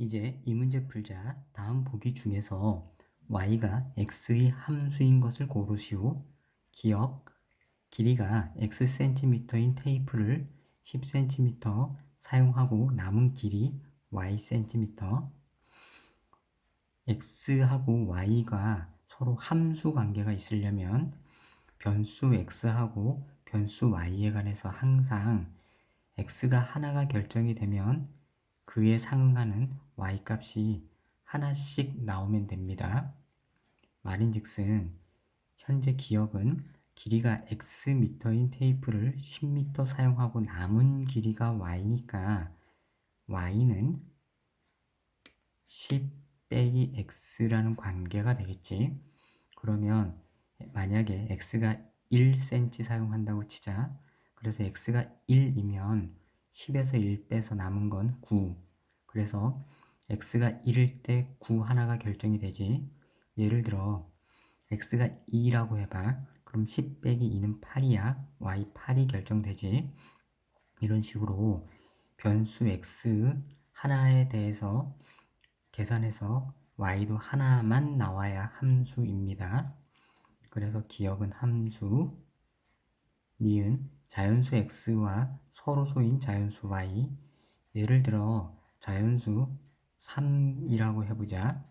이제 이 문제 풀자 다음 보기 중에서 y가 x의 함수인 것을 고르시오. 기억, 길이가 xcm인 테이프를 10cm 사용하고 남은 길이 ycm x하고 y가 서로 함수 관계가 있으려면 변수 x하고 변수 y에 관해서 항상 x가 하나가 결정이 되면 그에 상응하는 y 값이 하나씩 나오면 됩니다. 말인즉슨 현재 기억은 길이가 xm인 테이프를 10m 사용하고 남은 길이가 y니까 y는 10 빼기 x라는 관계가 되겠지. 그러면 만약에 x가 1cm 사용한다고 치자. 그래서 x가 1이면 10에서 1 빼서 남은 건 9. 그래서 x가 1일 때 9 하나가 결정이 되지. 예를 들어 x가 2라고 해봐. 그럼 10 빼기 2는 8이야. y 8이 결정되지. 이런 식으로 변수 x 하나에 대해서 계산해서 y도 하나만 나와야 함수입니다. 그래서 기억은 함수, 니은 자연수 x와 서로 소인 자연수 y 예를 들어 자연수 3이라고 해보자.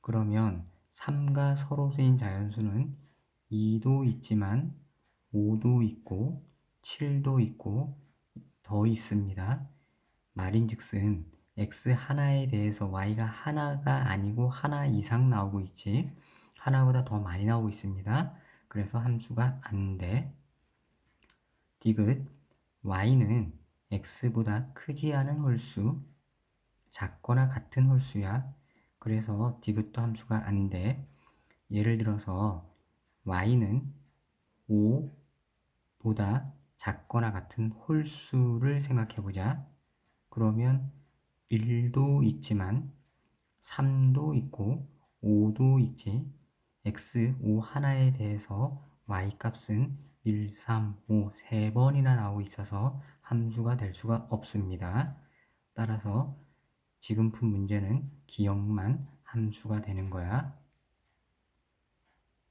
그러면 3과 서로소인 자연수는 2도 있지만 5도 있고 7도 있고 더 있습니다. 말인즉슨 x 하나에 대해서 y가 하나가 아니고 하나 이상 나오고 있지 하나보다 더 많이 나오고 있습니다. 그래서 함수가 안 돼. 디귿 y는 x보다 크지 않은 홀수 작거나 같은 홀수야. 그래서 디귿도 함수가 안 돼. 예를 들어서 y는 5보다 작거나 같은 홀수를 생각해 보자. 그러면 1도 있지만 3도 있고 5도 있지. x 5 하나에 대해서 y 값은 1, 3, 5, 3번이나 나오고 있어서 함수가 될 수가 없습니다. 따라서 지금 푼 문제는 기억만 함수가 되는 거야.